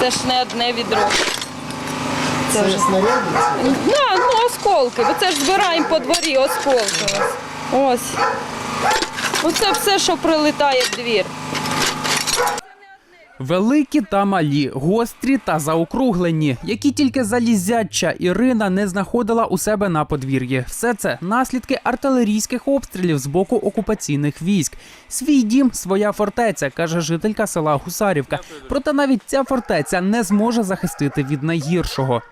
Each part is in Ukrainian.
Це ж не одне відро. Це снаряди? Це? Да, ну осколки, бо це ж збираємо по дворі осколки. Ось. Оце все, що прилітає в двір. Великі та малі, гострі та заокруглені, які тільки залізяча Ірина не знаходила у себе на подвір'ї. Все це наслідки артилерійських обстрілів з боку окупаційних військ. Свій дім, своя фортеця, каже жителька села Гусарівка. Проте навіть ця фортеця не зможе захистити від найгіршого.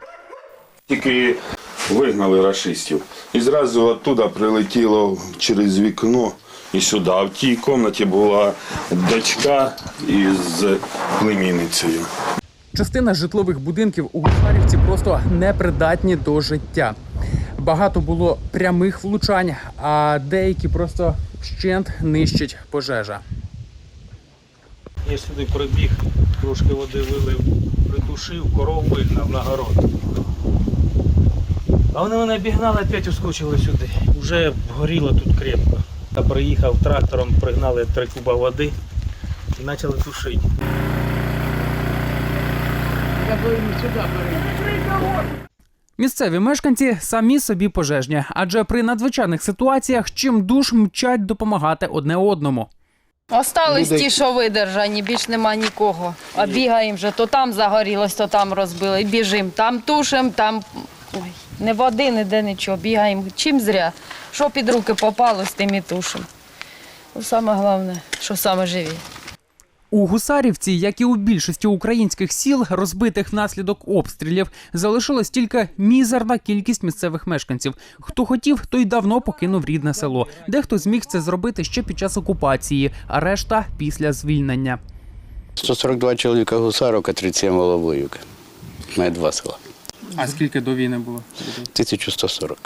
Тільки вигнали рашистів. І зразу оттуда прилетіло через вікно і сюди. А в тій кімнаті була дочка із племінницею. Частина житлових будинків у Гусарівці просто непридатні до життя. Багато було прямих влучань, а деякі просто вщент нищить пожежа. Я сюди прибіг, трошки води вилив, притушив, коров вигнав на город. А вони мене обігнали, опять ускочили сюди. Вже горіло тут крепко. Я приїхав трактором, пригнали три куба води і почали тушити. Місцеві мешканці самі собі пожежні, адже при надзвичайних ситуаціях чим душ мчать допомагати одне одному. Остались Люди- ті, що видержані, більш нема нікого. А бігаємо вже, то там загорілось, то там розбили. Біжимо, там тушимо, там Ой, не води, ніде нічого. Бігаємо. Чим зря. Що під руки попало, з тим і тушимо. Ну, Саме головне, що саме живі. У Гусарівці, як і у більшості українських сіл, розбитих внаслідок обстрілів, залишилась тільки мізерна кількість місцевих мешканців. Хто хотів, той давно покинув рідне село. Дехто зміг це зробити ще під час окупації, а решта після звільнення. 142 чоловіка гусарок, а 37 воловоюк. Має два села. А скільки до війни було? 1140.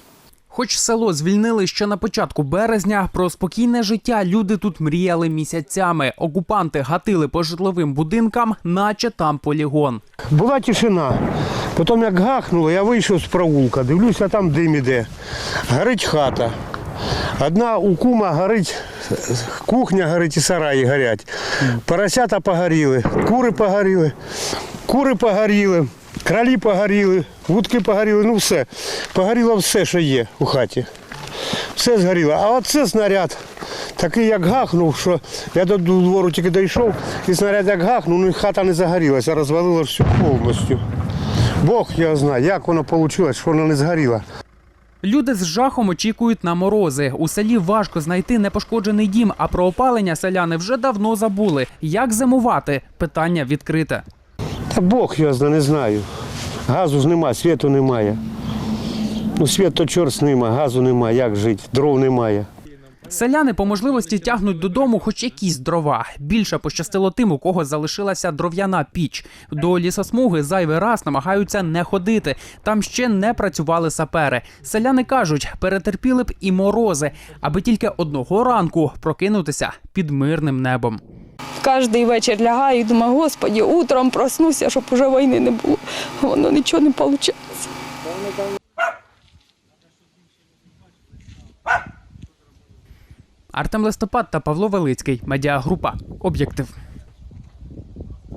Хоч село звільнили ще на початку березня, про спокійне життя люди тут мріяли місяцями. Окупанти гатили по житловим будинкам, наче там полігон. Була тишина. Потім як гахнуло, я вийшов з провулка, дивлюся, там дим іде. Горить хата. Одна у кума горить, кухня горить і сараї горять. Поросята погоріли, кури погоріли, кури погоріли, кралі погоріли, вудки погоріли, ну все. Погоріло все, що є у хаті. Все згоріло. А оце снаряд. Такий як гахнув, що я до двору тільки дійшов, і снаряд як гахнув, ну і хата не загорілася, розвалила всю повністю. Бог я знає, як воно вийшло, що воно не згоріло. Люди з жахом очікують на морози. У селі важко знайти непошкоджений дім, а про опалення селяни вже давно забули. Як зимувати? Питання відкрите. Та Бог знає, не знаю. Газу ж немає, світу немає. Ну, світ то чорт нема, газу немає, як жити, дров немає. Селяни по можливості тягнуть додому хоч якісь дрова. Більше пощастило тим, у кого залишилася дров'яна піч. До лісосмуги зайвий раз намагаються не ходити. Там ще не працювали сапери. Селяни кажуть, перетерпіли б і морози, аби тільки одного ранку прокинутися під мирним небом. Кожний вечір лягаю і думаю, господі, утром проснуся, щоб уже війни не було. Воно нічого не виходить. Артем Листопад та Павло Велицький. Медіагрупа. Об'єктив.